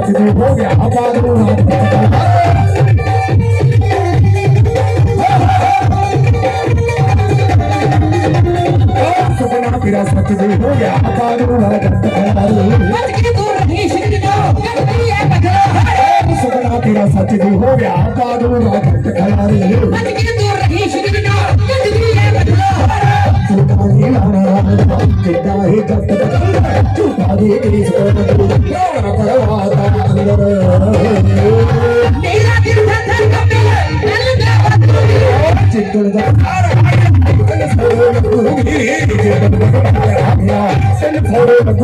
हाथ में हो गया आवाज़ में हाथ हो गया आवाज़ में हाथ सुपना विरासत हो गया आवाज़ में हाथ Send the flow of the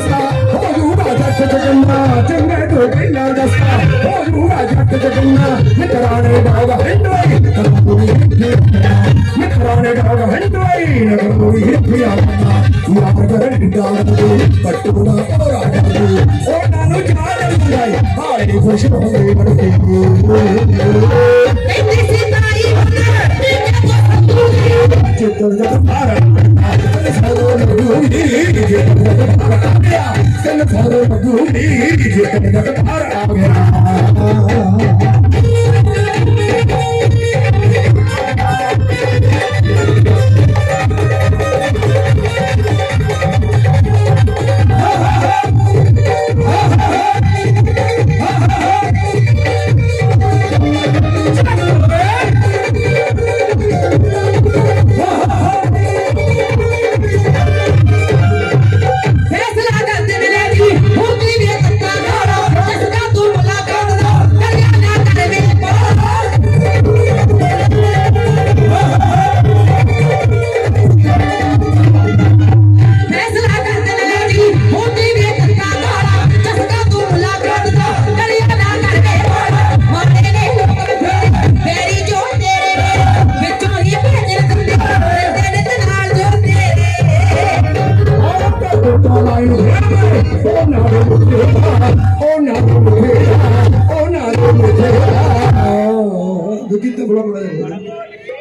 दस्ता हो युवा जट जगन्ना चंगे तो गैला दस्ता हो युवा जट जगन्ना मित्राने डागा हिंदवाई नगरपुरी हिंदवाई मित्राने डागा हिंदवाई नगरपुरी हिंदवाई या प्रकरण डालू पट्टुना पोराडू ओ नानु जाने मुलाई हाय खुश होंगे बड़े। चित्तल जगत भारत भारत सरोवर हुई चित्तल जगत भारत ध्यान धरो बधू मेरी जीवन में नजर आ गया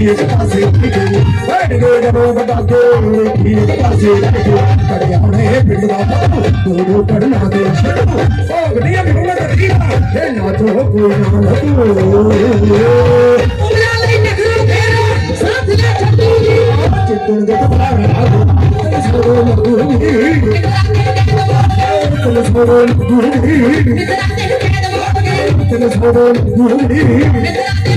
खीर पासे बैठ गए डबो पटाके उन्हें खीर पासे कड़िया उन्हें पिंडा पाओ दोनों पढ़ना दे ओगड़िया बिगड़ा करिया हे ना तो कोई ना लगो चिट्टन के कपड़ा पुलिस मरो लगूँगी पुलिस मरो लगूँगी पुलिस मरो लगूँगी